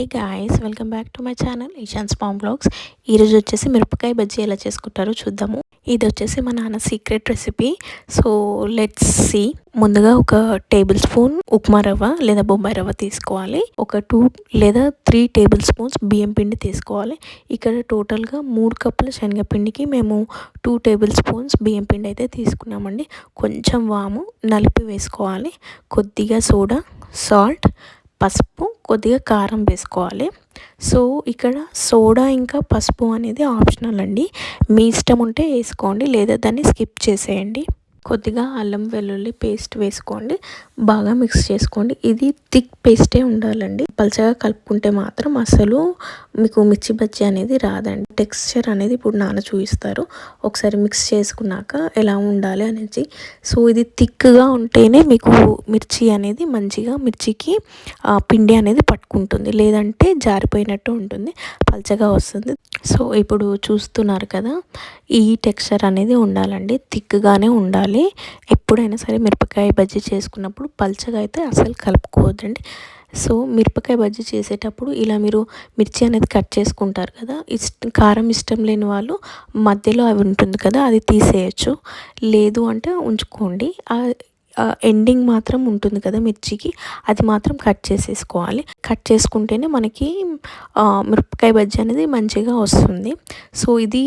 Hey guys welcome back to my channel Eshan's palm blogs ఈరోజు వచ్చేసి మిరపకాయ బజ్జీ ఎలా చేసుకుంటారో చూద్దాము. ఇది వచ్చేసి మా నాన్న secret recipe so let's see ముందుగా ఒక టేబుల్ స్పూన్ ఉప్మా రవ్వ లేదా బొంబాయి రవ్వ తీసుకోవాలి. ఒక టూ లేదా త్రీ టేబుల్ స్పూన్స్ బియ్యం పిండి తీసుకోవాలి. ఇక్కడ టోటల్గా మూడు కప్పుల శనగపిండికి మేము టూ టేబుల్ స్పూన్స్ బియ్యం పిండి అయితే తీసుకున్నామండి. కొంచెం వాము నలిపి వేసుకోవాలి. కొద్దిగా సోడా సాల్ట్ పసుపు కొద్దిగా కారం వేసుకోవాలి. సో ఇక్కడ సోడా ఇంకా పసుపు అనేది ఆప్షనల్ అండి. మీ ఇష్టం ఉంటే వేసుకోండి లేదా దాన్ని స్కిప్ చేసేయండి. కొద్దిగా అల్లం వెల్లుల్లి పేస్ట్ వేసుకోండి. బాగా మిక్స్ చేసుకోండి. ఇది థిక్ పేస్టే ఉండాలండి. పలచగా కలుపుకుంటే మాత్రం అసలు మీకు మిర్చి బజ్జీ అనేది రాదండి. టెక్స్చర్ అనేది ఇప్పుడు నాన్న చూపిస్తారు. ఒకసారి మిక్స్ చేసుకున్నాక ఎలా ఉండాలి అనేది. సో ఇది థిక్గా ఉంటేనే మీకు మిర్చి అనేది మంచిగా మిర్చికి పిండి అనేది పట్టుకుంటుంది. లేదంటే జారిపోయినట్టు ఉంటుంది. పలచగా వస్తుంది. సో ఇప్పుడు చూస్తున్నారు కదా ఈ టెక్స్చర్ అనేది ఉండాలండి. థిక్గానే ఉండాలి. ఎప్పుడైనా సరే మిరపకాయ బజ్జీ చేసుకున్నప్పుడు పల్చగా అయితే అసలు కలుపుకోవద్దండి. సో మిరపకాయ బజ్జీ చేసేటప్పుడు ఇలా మీరు మిర్చి అనేది కట్ చేసుకుంటారు కదా ఇష్ట కారం ఇష్టం లేని వాళ్ళు మధ్యలో అవి ఉంటుంది కదా అది తీసేయచ్చు. లేదు అంటే ఉంచుకోండి. ఎండింగ్ మాత్రం ఉంటుంది కదా మిర్చికి. అది మాత్రం కట్ చేసేసుకోవాలి. కట్ చేసుకుంటేనే మనకి మిరపకాయ బజ్జీ అనేది మంచిగా వస్తుంది. సో ఇది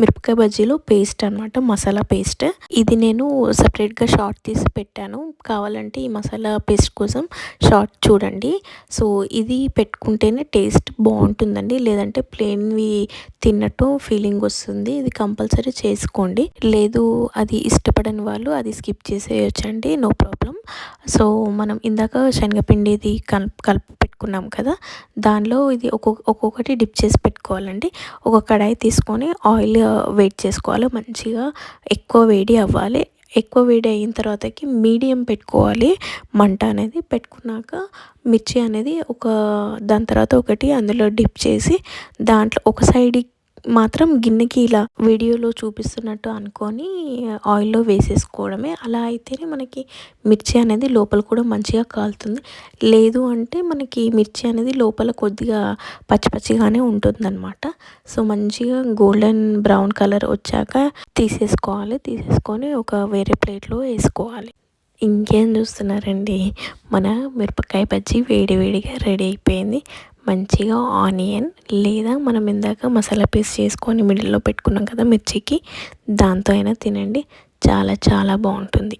మిరపకాయ బజ్జీలో పేస్ట్ అనమాట మసాలా పేస్ట్ ఇది నేను సపరేట్గా షార్ట్ తీసి పెట్టాను. కావాలంటే ఈ మసాలా పేస్ట్ కోసం షార్ట్ చూడండి. సో ఇది పెట్టుకుంటేనే టేస్ట్ బాగుంటుందండి. లేదంటే ప్లెయిన్వి తిన్నట్టు ఫీలింగ్ వస్తుంది. ఇది కంపల్సరీ చేసుకోండి. లేదు అది ఇష్టపడని వాళ్ళు అది స్కిప్ చేసేయచ్చు చేసుకోండి నో ప్రాబ్లం సో మనం ఇందాక శనగపిండిది కల్ కలుపు పెట్టుకున్నాం కదా దానిలో ఇది ఒక్కొక్క ఒక్కొక్కటి డిప్ చేసి పెట్టుకోవాలండి. ఒక కడాయి తీసుకొని ఆయిల్ uh, వెయిట్ చేసుకోవాలి. మంచిగా ఎక్కువ వేడి అవ్వాలి. ఎక్కువ వేడి అయిన తర్వాతకి మీడియం పెట్టుకోవాలి. మంట అనేది పెట్టుకున్నాక మిర్చి అనేది ఒక దాని తర్వాత ఒకటి అందులో డిప్ చేసి దాంట్లో ఒక సైడ్ మాత్రం గిన్నెకి ఇలా వీడియోలో చూపిస్తున్నట్టు అనుకొని ఆయిల్లో వేసేసుకోవడమే. అలా అయితేనే మనకి మిర్చి అనేది లోపల కూడా మంచిగా కాలుతుంది. లేదు అంటే మనకి మిర్చి అనేది లోపల కొద్దిగా పచ్చి పచ్చిగానే ఉంటుందన్నమాట. సో మంచిగా గోల్డెన్ బ్రౌన్ కలర్ వచ్చాక తీసేసుకోవాలి. తీసేసుకొని ఒక వేరే ప్లేట్లో వేసుకోవాలి. ఇంకేం చూస్తున్నారండి? మన మిరపకాయ బజ్జీ వేడి వేడిగా రెడీ అయిపోయింది. మంచిగా ఆనియన్ లేదా మనం ఇందాక మసాలా పేస్ట్ చేసుకొని మిడిల్లో పెట్టుకున్నాం కదా మిర్చికి దాంతో అయినా తినండి. చాలా చాలా బాగుంటుంది.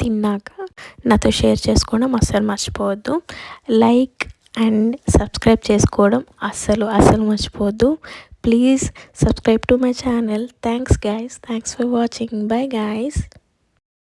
తిన్నాక నాతో షేర్ చేసుకోవడం అస్సలు మర్చిపోవద్దు. లైక్ అండ్ సబ్స్క్రైబ్ చేసుకోవడం అస్సలు అస్సలు మర్చిపోవద్దు. Please subscribe to my channel. Thanks guys. Thanks for watching. Bye guys.